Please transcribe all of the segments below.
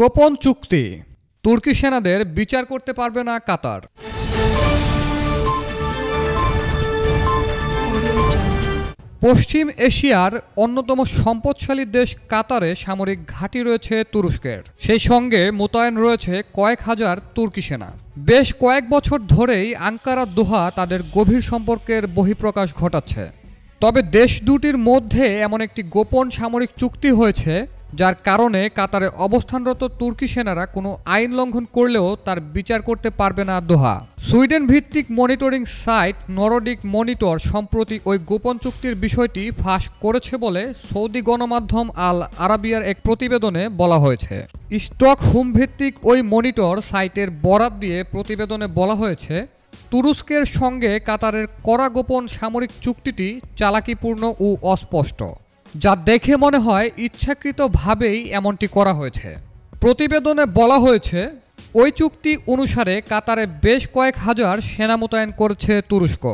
গোপন চুক্তি। তুর্কি সেনাদের বিচার করতে পারবে না কাতার। পশ্চিম এশিয়ার অন্যতম সম্পদশালী দেশ কাতারে সামরিক ঘাঁটি রয়েছে তুরস্কের। সেই সঙ্গে মোতায়েন রয়েছে কয়েক হাজার তুর্কি সেনা। বেশ কয়েক বছর ধরেই আঙ্কারা দোহা তাদের গভীর সম্পর্কের বহিঃপ্রকাশ ঘটাচ্ছে। তবে দেশ দুটির মধ্যে এমন একটি গোপন সামরিক চুক্তি হয়েছে যার কারণে কাতারে অবস্থানরত তুর্কি সেনারা কোনো আইন লঙ্ঘন করলেও তার বিচার করতে পারবে না দোহা। সুইডেন ভিত্তিক মনিটরিং সাইট নরডিক মনিটর সম্প্রতি ওই গোপন চুক্তির বিষয়টি ফাঁস করেছে বলে সৌদি গণমাধ্যম আল আরাবিয়ার এক প্রতিবেদনে বলা হয়েছে। স্টক হোম ভিত্তিক ওই মনিটর সাইটের বরাত দিয়ে প্রতিবেদনে বলা হয়েছে, তুরস্কের সঙ্গে কাতারের কড়া গোপন সামরিক চুক্তিটি চালাকিপূর্ণ ও অস্পষ্ট। যা দেখে মনে হয় ইচ্ছাকৃতভাবেই এমনটি করা হয়েছে। প্রতিবেদনে বলা হয়েছে, ওই চুক্তি অনুসারে কাতারে বেশ কয়েক হাজার সেনা মোতায়েন করেছে তুরস্ক।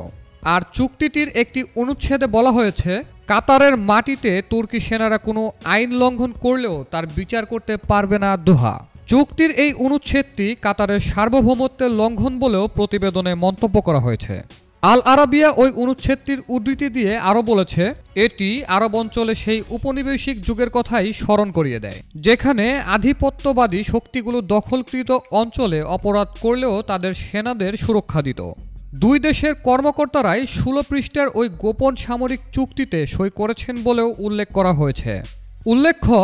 আর চুক্তিটির একটি অনুচ্ছেদে বলা হয়েছে, কাতারের মাটিতে তুর্কি সেনারা কোনো আইন লঙ্ঘন করলেও তার বিচার করতে পারবে না দোহা। চুক্তির এই অনুচ্ছেদটি কাতারের সার্বভৌমত্বের লঙ্ঘন বলেও প্রতিবেদনে মন্তব্য করা হয়েছে। আল আরাবিয়া ওই অনুচ্ছেদটির উদ্ধৃতি দিয়ে আরও বলেছে, এটি আরব অঞ্চলে সেই উপনিবেশিক যুগের কথাই স্মরণ করিয়ে দেয়, যেখানে আধিপত্যবাদী শক্তিগুলো দখলকৃত অঞ্চলে অপরাধ করলেও তাদের সেনাদের সুরক্ষা দিত। দুই দেশের কর্মকর্তারাই ষোলো পৃষ্ঠার ওই গোপন সামরিক চুক্তিতে সই করেছেন বলেও উল্লেখ করা হয়েছে। উল্লেখ্য,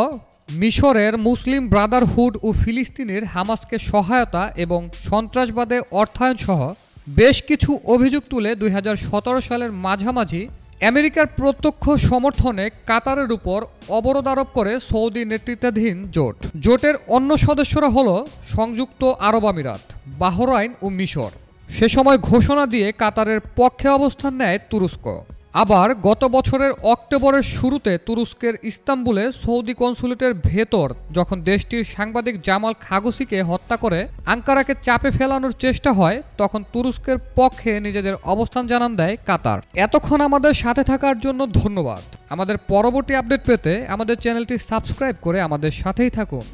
মিশরের মুসলিম ব্রাদারহুড ও ফিলিস্তিনের হামাসকে সহায়তা এবং সন্ত্রাসবাদে অর্থায়ন সহ বেশ কিছু অভিযোগ তুলে দুই হাজার সতেরো সালের মাঝামাঝি আমেরিকার প্রত্যক্ষ সমর্থনে কাতারের উপর অবরোধ আরোপ করে সৌদি নেতৃত্বাধীন জোট। জোটের অন্য সদস্যরা হল সংযুক্ত আরব আমিরাত, বাহরাইন ও মিশর। সে সময় ঘোষণা দিয়ে কাতারের পক্ষে অবস্থান নেয় তুরস্ক। আবার গত বছরের অক্টোবরের শুরুতে তুরস্কের ইস্তাম্বুলে সৌদি কনসুলেটের ভেতর যখন দেশটির সাংবাদিক জামাল খাগসিকে হত্যা করে আঙ্কারাকে চাপে ফেলানোর চেষ্টা হয়, তখন তুরস্কের পক্ষে নিজেদের অবস্থান জানান দেয় কাতার। এতক্ষণ আমাদের সাথে থাকার জন্য ধন্যবাদ। আমাদের পরবর্তী আপডেট পেতে আমাদের চ্যানেলটি সাবস্ক্রাইব করে আমাদের সাথেই থাকুন।